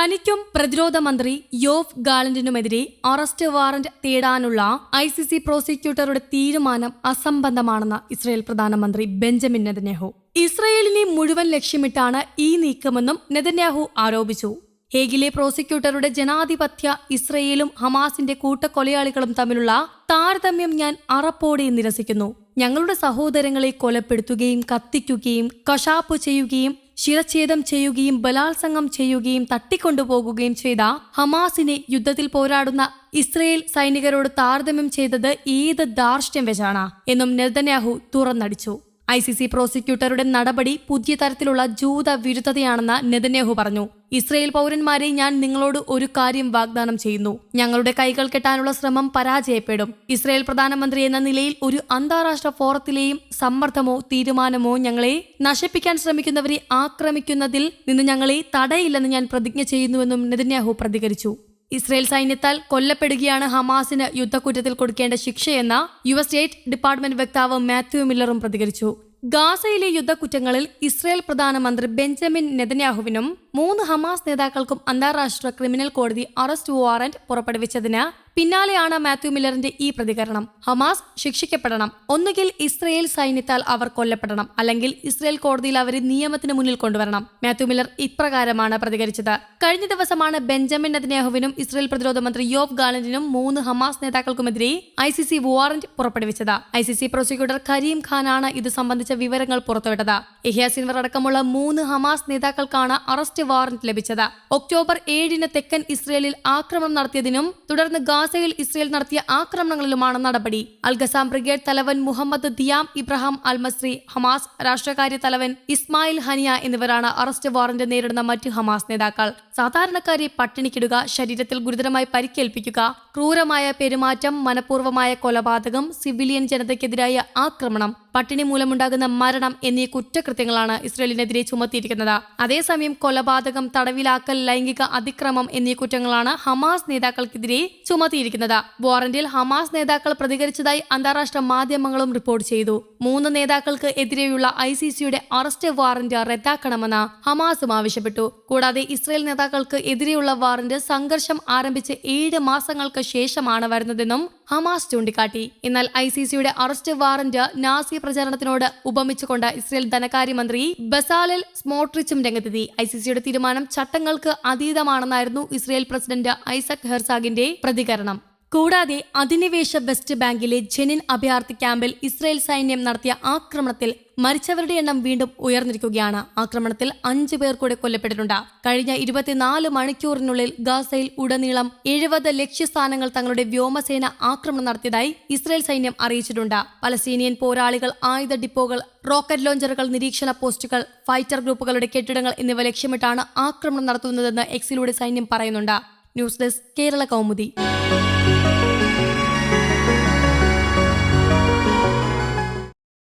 തനിക്കും പ്രതിരോധ മന്ത്രി യോവ് ഗാലന്റിനുമെതിരെ അറസ്റ്റ് വാറന്റ് തേടാനുള്ള ഐ സി സി പ്രോസിക്യൂട്ടറുടെ തീരുമാനം അസംബന്ധമാണെന്ന് ഇസ്രായേൽ പ്രധാനമന്ത്രി ബെഞ്ചമിൻ നെതന്യാഹു. ഇസ്രയേലിനെ മുഴുവൻ ലക്ഷ്യമിട്ടാണ് ഈ നീക്കമെന്നും നെതന്യാഹു ആരോപിച്ചു. ഹേഗിലെ പ്രോസിക്യൂട്ടറുടെ ജനാധിപത്യ ഇസ്രയേലും ഹമാസിന്റെ കൂട്ടക്കൊലയാളികളും തമ്മിലുള്ള താരതമ്യം ഞാൻ അറപ്പോടെ നിരസിക്കുന്നു. ഞങ്ങളുടെ സഹോദരങ്ങളെ കൊലപ്പെടുത്തുകയും കത്തിക്കുകയും കശാപ്പ് ചെയ്യുകയും ശിരച്ഛേദം ചെയ്യുകയും ബലാത്സംഗം ചെയ്യുകയും തട്ടിക്കൊണ്ടുപോകുകയും ചെയ്ത ഹമാസിനെ യുദ്ധത്തിൽ പോരാടുന്ന ഇസ്രയേൽ സൈനികരോട് താരതമ്യം ചെയ്തത് ഏത് ധാർഷ്ട്യം വെച്ചാണ് എന്നും നെതന്യാഹു തുറന്നടിച്ചു. ഐ സി സി പ്രോസിക്യൂട്ടറുടെ നടപടി പുതിയ തരത്തിലുള്ള ജൂത വിരുദ്ധതയാണെന്ന് നെതന്യാഹു പറഞ്ഞു. ഇസ്രയേൽ പൗരന്മാരെ ഞാൻ നിങ്ങളോട് ഒരു കാര്യം വാഗ്ദാനം ചെയ്യുന്നു. ഞങ്ങളുടെ കൈകൾ കെട്ടാനുള്ള ശ്രമം പരാജയപ്പെടും. ഇസ്രയേൽ പ്രധാനമന്ത്രി എന്ന നിലയിൽ ഒരു അന്താരാഷ്ട്ര ഫോറത്തിലെയും സമ്മർദ്ദമോ തീരുമാനമോ ഞങ്ങളെ നശിപ്പിക്കാൻ ശ്രമിക്കുന്നവരെ ആക്രമിക്കുന്നതിൽ നിന്ന് ഞങ്ങളെ തടയില്ലെന്ന് ഞാൻ പ്രതിജ്ഞ ചെയ്യുന്നുവെന്നും നെതന്യാഹു പ്രതികരിച്ചു. ഇസ്രയേൽ സൈന്യത്താൽ കൊല്ലപ്പെടുകയാണ് ഹമാസിന് യുദ്ധക്കുറ്റത്തിൽ കൊടുക്കേണ്ട ശിക്ഷയെന്ന യു എസ് സ്റ്റേറ്റ് ഡിപ്പാർട്ട്മെന്റ് വക്താവ് മാത്യു മില്ലറും പ്രതികരിച്ചു. ഗാസയിലെ യുദ്ധക്കുറ്റങ്ങളിൽ ഇസ്രയേൽ പ്രധാനമന്ത്രി ബെഞ്ചമിൻ നെതന്യാഹുവിനും മൂന്ന് ഹമാസ് നേതാക്കൾക്കും അന്താരാഷ്ട്ര ക്രിമിനൽ കോടതി അറസ്റ്റ് വാറന്റ് പുറപ്പെടുവിച്ചതിന് പിന്നാലെയാണ് മാത്യു മില്ലറിന്റെ ഈ പ്രതികരണം. ഹമാസ് ശിക്ഷിക്കപ്പെടണം. ഒന്നുകിൽ ഇസ്രയേൽ സൈന്യത്താൽ അവർ കൊല്ലപ്പെടണം. അല്ലെങ്കിൽ ഇസ്രയേൽ കോടതിയിൽ അവരെ നിയമത്തിന് മുന്നിൽ കൊണ്ടുവരണം. മാത്യു മില്ലർ ഇപ്രകാരമാണ് പ്രതികരിച്ചത്. കഴിഞ്ഞ ദിവസമാണ് ബെഞ്ചമിൻ നെതന്യാഹുവിനും ഇസ്രയേൽ പ്രതിരോധ മന്ത്രി യോവ് ഗാലന്റിനും മൂന്ന് ഹമാസ് നേതാക്കൾക്കുമെതിരെ ഐ സി സി വാറന്റ് പുറപ്പെടുവിച്ചത്. I C C prosecutor Karim ഖാനാണ് ഇത് സംബന്ധിച്ച വിവരങ്ങൾ പുറത്തുവിട്ടത്. ഇഹിയ അടക്കമുള്ള മൂന്ന് ഹമാസ് നേതാക്കൾക്കാണ് അറസ്റ്റ് വാറന്റ് ലഭിച്ചത്. ഒക്ടോബർ ഏഴിന് തെക്കൻ ഇസ്രയേലിൽ ആക്രമണം നടത്തിയതിനും തുടർന്ന് ഗാസയിൽ ഇസ്രയേൽ നടത്തിയ ആക്രമണങ്ങളിലുമാണ് നടപടി. അൽഗസാം ബ്രിഗേഡ് തലവൻ മുഹമ്മദ് ദിയാം ഇബ്രാഹിം അൽമസ്രി ഹമാസ് രാഷ്ട്രകാര്യ തലവൻ ഇസ്മായിൽ ഹനിയ എന്നിവരാണ് അറസ്റ്റ് വാറന്റ് നേരിടുന്ന മറ്റ് ഹമാസ് നേതാക്കൾ. സാധാരണക്കാരെ പട്ടിണിക്കിടുക ശരീരത്തിൽ ഗുരുതരമായി പരിക്കേൽപ്പിക്കുക ക്രൂരമായ പെരുമാറ്റം മനഃപൂർവമായ കൊലപാതകം സിവിലിയൻ ജനതയ്ക്കെതിരായ ആക്രമണം പട്ടിണി മൂലമുണ്ടാകുന്ന മരണം എന്നീ കുറ്റകൃത്യങ്ങളാണ് ഇസ്രയേലിനെതിരെ ചുമത്തിയിരിക്കുന്നത്. അതേസമയം കൊലപാതകം തടവിലാക്കൽ ലൈംഗിക അതിക്രമം എന്നീ കുറ്റങ്ങളാണ് ഹമാസ് നേതാക്കൾക്കെതിരെ ചുമത്തിയിരിക്കുന്നത്. വാറന്റിൽ ഹമാസ് നേതാക്കൾ പ്രതികരിച്ചതായി അന്താരാഷ്ട്ര മാധ്യമങ്ങളും റിപ്പോർട്ട് ചെയ്തു. മൂന്ന് നേതാക്കൾക്ക് എതിരെയുള്ള ഐ സി സിയുടെ അറസ്റ്റ് വാറന്റ് റദ്ദാക്കണമെന്ന് ഹമാസും ആവശ്യപ്പെട്ടു. കൂടാതെ ഇസ്രയേൽ നേതാക്കൾക്ക് എതിരെയുള്ള വാറന്റ് സംഘർഷം ആരംഭിച്ച് ഏഴ് മാസങ്ങൾക്ക് ശേഷമാണ് വരുന്നതെന്നും ഹമാസ് ചൂണ്ടിക്കാട്ടി. എന്നാൽ ഐ സി സിയുടെ അറസ്റ്റ് വാറന്റ് നാസി പ്രചാരണത്തിനോട് ഉപമിച്ചുകൊണ്ട് ഇസ്രയേൽ ധനകാര്യമന്ത്രി ബസാലിൽ സ്മോട്രിച്ചും രംഗത്തെത്തി. ഐ സി സിയുടെ തീരുമാനം ചട്ടങ്ങൾക്ക് അതീതമാണെന്നായിരുന്നു ഇസ്രയേൽ പ്രസിഡന്റ് ഐസക് ഹെർസാഗിന്റെ പ്രതികരണം. കൂടാതെ അധിനിവേശ വെസ്റ്റ് ബാങ്കിലെ ജെനിൻ അഭയാർത്ഥി ക്യാമ്പിൽ ഇസ്രയേൽ സൈന്യം നടത്തിയ ആക്രമണത്തിൽ മരിച്ചവരുടെ എണ്ണം വീണ്ടും ഉയർന്നിരിക്കുകയാണ്. ആക്രമണത്തിൽ അഞ്ചു പേർ കൂടെ കൊല്ലപ്പെട്ടിട്ടുണ്ട്. കഴിഞ്ഞ ഇരുപത്തിനാല് മണിക്കൂറിനുള്ളിൽ ഗാസയിൽ ഉടനീളം എഴുപത് ലക്ഷ്യസ്ഥാനങ്ങൾ തങ്ങളുടെ വ്യോമസേന ആക്രമണം നടത്തിയതായി ഇസ്രയേൽ സൈന്യം അറിയിച്ചിട്ടുണ്ട്. പലസ്തീനിയൻ പോരാളികൾ ആയുധ ഡിപ്പോകൾ റോക്കറ്റ് ലോഞ്ചറുകൾ നിരീക്ഷണ പോസ്റ്റുകൾ ഫൈറ്റർ ഗ്രൂപ്പുകളുടെ കെട്ടിടങ്ങൾ എന്നിവ ലക്ഷ്യമിട്ടാണ് ആക്രമണം നടത്തുന്നതെന്ന് എക്സിലൂടെ സൈന്യം പറയുന്നുണ്ട്. News desk Kerala Kaumudi.